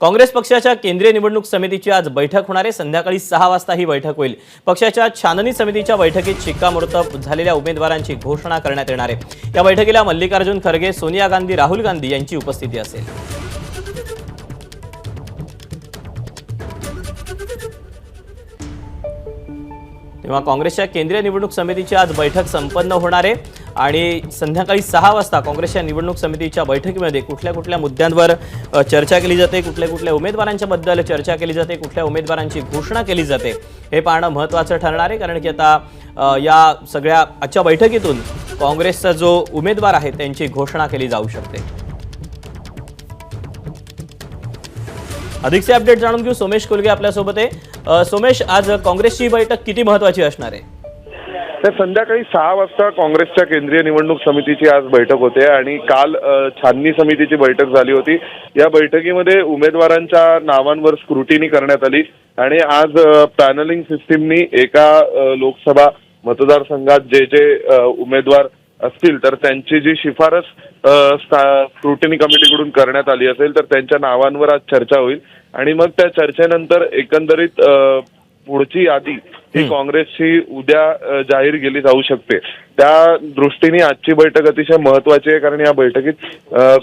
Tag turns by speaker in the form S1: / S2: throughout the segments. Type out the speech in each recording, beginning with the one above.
S1: काँग्रेस पक्षाच्या केंद्रीय निवडणूक समितीची आज बैठक होणार आहे. संध्याकाळी सहा वाजता ही बैठक होईल. पक्षाच्या छाननी समितीच्या बैठकीत शिक्कामोर्तब झालेल्या उमेदवारांची घोषणा करण्यात येणार आहे. या बैठकीला मल्लिकार्जुन खरगे सोनिया गांधी राहुल गांधी यांची उपस्थिती असेल. तेव्हा काँग्रेसच्या केंद्रीय निवडणूक समितीची आज बैठक संपन्न होणार आहे. आणि संध्याकाळी सहा वाजता काँग्रेसच्या निवडणूक समितीच्या बैठकीमध्ये कुठल्या कुठल्या मुद्द्यांवर चर्चा केली जाते कुठल्या कुठल्या उमेदवारांच्या बद्दल चर्चा केली जाते कुठल्या उमेदवारांची घोषणा केली जाते हे पाहणं महत्त्वाचं ठरणार आहे. कारण की आता या सगळ्या आजच्या बैठकीतून काँग्रेसचा जो उमेदवार आहे त्यांची घोषणा केली जाऊ शकते. अधिकचे अपडेट जाणून घेऊ. सोमेश कुलगे आपल्यासोबत आहे. सोमेश आज काँग्रेसची बैठक किती महत्त्वाची असणार आहे?
S2: तर संध्याकाळी सहा वाजता काँग्रेसच्या केंद्रीय निवडणूक समितीची आज बैठक होते आणि काल छाननी समितीची बैठक झाली होती. या बैठकीमध्ये उमेदवारांच्या नावांवर स्क्रुटिनी करण्यात आली आणि आज पॅनलिंग सिस्टीमनी एका लोकसभा मतदारसंघात जे जे उमेदवार असतील तर त्यांची जी शिफारस स्क्रुटिनी कमिटीकडून करण्यात आली असेल तर त्यांच्या नावांवर आज चर्चा होईल. आणि मग त्या चर्चेनंतर एकंदरीत पुढची यादी ही काँग्रेसची उद्या जाहीर केली जाऊ शकते. त्या दृष्टीने आजची बैठक अतिशय महत्वाची आहे कारण या बैठकीत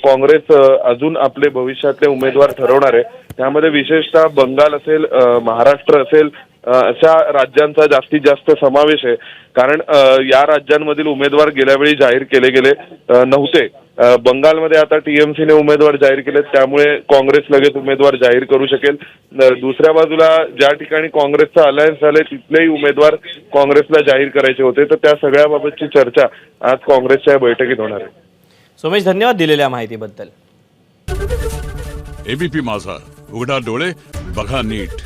S2: काँग्रेस अजून आपले भविष्यातले उमेदवार ठरवणार आहे. त्यामध्ये विशेषतः बंगाल असेल महाराष्ट्र असेल अशा राज्यांचा जास्तीत जास्त समावेश आहे. कारण या राज्यांमधील उमेदवार गेल्या वेळी जाहीर केले गेले नव्हते. बंगालमध्ये आता टीएमसीने उमेदवार जाहीर केले त्यामुळे काँग्रेस लगेच उमेदवार जाहीर करू शकेल. दुसऱ्या बाजूला ज्या ठिकाणी काँग्रेसचं अलायन्स झालंय तिथलेही उमेदवार काँग्रेसला जाहीर करायचे होते. तर त्या सगळ्याबाबतची चर्चा आज काँग्रेसच्या या बैठकीत होणार आहे.
S1: सोमेश धन्यवाद दिलेल्या माहितीबद्दल.
S3: एबीपी माझा उघडा डोळे बघा नीट.